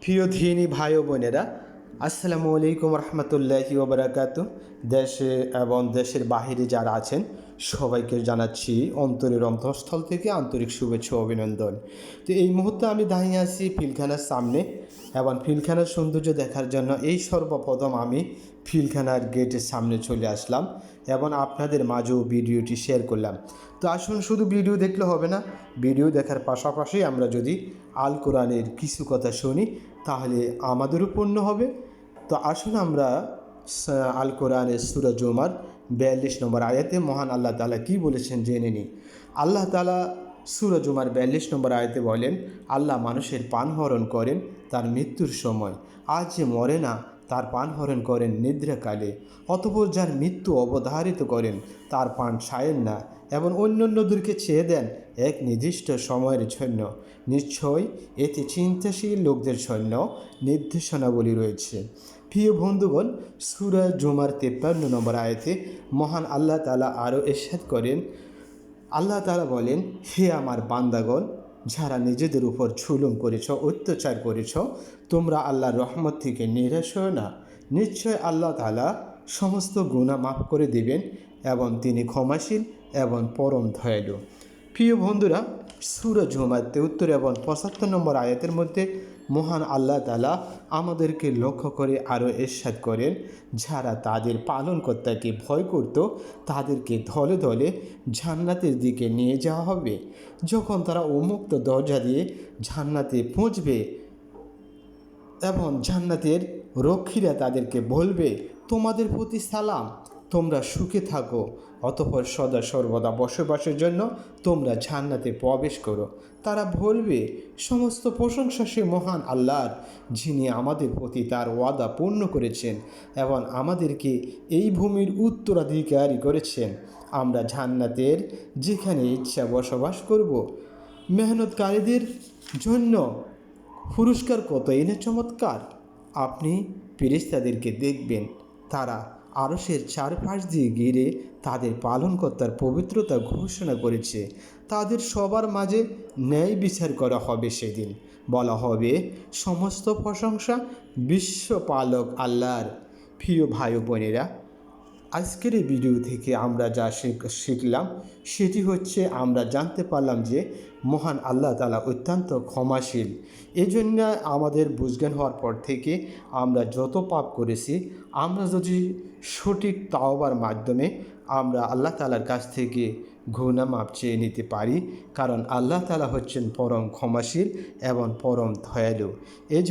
প্রিয় ধিনী ভাই ও বোনেরা, আসসালামু আলাইকুম রহমতুল্লাহি ওবরাকাতু দেশে এবং দেশের বাহিরে যারা আছেন সবাইকে জানাচ্ছি অন্তরের অন্তঃস্থল থেকে আন্তরিক শুভেচ্ছা অভিনন্দন। তো এই মুহূর্তে আমি দাঁড়িয়ে আছি ফিলখানার সামনে এবং ফিলখানার সৌন্দর্য দেখার জন্য এই সর্বপ্রথম আমি ফিলখানার গেটের সামনে চলে আসলাম এবং আপনাদের মাঝেও ভিডিওটি শেয়ার করলাম। তো আসুন, শুধু ভিডিও দেখলে হবে না, ভিডিও দেখার পাশাপাশি আমরা যদি আল কোরআনের কিছু কথা শুনি, তাহলে আমাদেরও পূর্ণ হবে। তো আসুন আমরা আল কোরআনের সুরা জুমার বিয়াল্লিশ নম্বর আয়াতে মহান আল্লাহ তালা কি বলেছেন জেনে নি আল্লাহ তালা সুরজুমার বিয়াল্লিশ নম্বর আয়াতে বলেন, আল্লাহ মানুষের পানহরণ করেন তার মৃত্যুর সময়। আজ যে মরে না তার পান হরণ করেন নিদ্রাকালে, অতপর যার মৃত্যু অবধারিত করেন, তার পান ছায়েন না এবং অন্যান্যদেরকে চেয়ে দেন এক নির্দিষ্ট সময়ের জন্য। নিশ্চয় এতে চিন্তাশীল লোকদের জন্য নির্দেশনাবলী রয়েছে। প্রিয় বন্ধুগণ, সুরা জুমার তেপ্পান্ন নম্বর আয়তে মহান আল্লাহ তালা আরও এরশাদ করেন। আল্লাহ তালা বলেন, হে আমার বান্দাগণ যারা নিজেদের উপর ছুলুম করেছ, অত্যাচার করেছ, তোমরা আল্লাহর রহমত থেকে নিরাশ না। নিশ্চয় আল্লাহ তালা সমস্ত গুণা মাফ করে দিবেন এবং তিনি ক্ষমাশীল এবং পরম দয়ালু। প্রিয় বন্ধুরা সুর ঝুমার তেউত্তর এবং পঁচাত্তর নম্বর আয়াতের মধ্যে মহান আল্লাহ তালা আমাদেরকে লক্ষ্য করে আরও এরশাদ করেন। যারা তাদের পালনকর্তাকে ভয় করত, তাদেরকে ধলে ধলে জান্নাতের দিকে নিয়ে যাওয়া হবে। যখন তারা উন্মুক্ত দরজা দিয়ে জান্নাতে পৌঁছবে এবং জান্নাতের রক্ষীরা তাদেরকে বলবে, তোমাদের প্রতি সালাম। তোমরা সুখে থাকো, অতপর সদা সর্বদা বসবাসের জন্য তোমরা জান্নাতে প্রবেশ করো। তারা বলবে, সমস্ত প্রশংসা সে মহান আল্লাহর, যিনি আমাদের প্রতি তার ওয়াদা পূর্ণ করেছেন এবং আমাদেরকে এই ভূমির উত্তরাধিকারী করেছেন। আমরা জান্নাতের যেখানে ইচ্ছা বসবাস করব। মেহনতকারীদের জন্য পুরস্কার কত এনে চমৎকার। আপনি ফেরেশতাদেরকে দেখবেন, তারা আরসের চারপাশ দিয়ে ঘিরে তাদের পালনকর্তার পবিত্রতা ঘোষণা করেছে। তাদের সবার মাঝে ন্যায় বিচার করা হবে সেদিন। বলা হবে, সমস্ত প্রশংসা বিশ্বপালক আল্লাহর। প্রিয় ভাই বোনেরা আজকের এই ভিডিও থেকে আমরা যা শিখ- শিখলাম, সেটি হচ্ছে আমরা জানতে পারলাম যে মহান আল্লাহ তালা অত্যন্ত ক্ষমাশীল। এই জন্য আমাদের বুঝজ্ঞান হওয়ার পর থেকে আমরা যত পাপ করেছি, আমরা যদি সঠিক তাওবার মাধ্যমে আমরা আল্লাহ তালার কাছ থেকে ঘুণা মাপ চেয়ে নিতে পারি, কারণ আল্লাহ তালা হচ্ছেন পরম ক্ষমাশীল এবং পরম দয়ালু। এই জন্য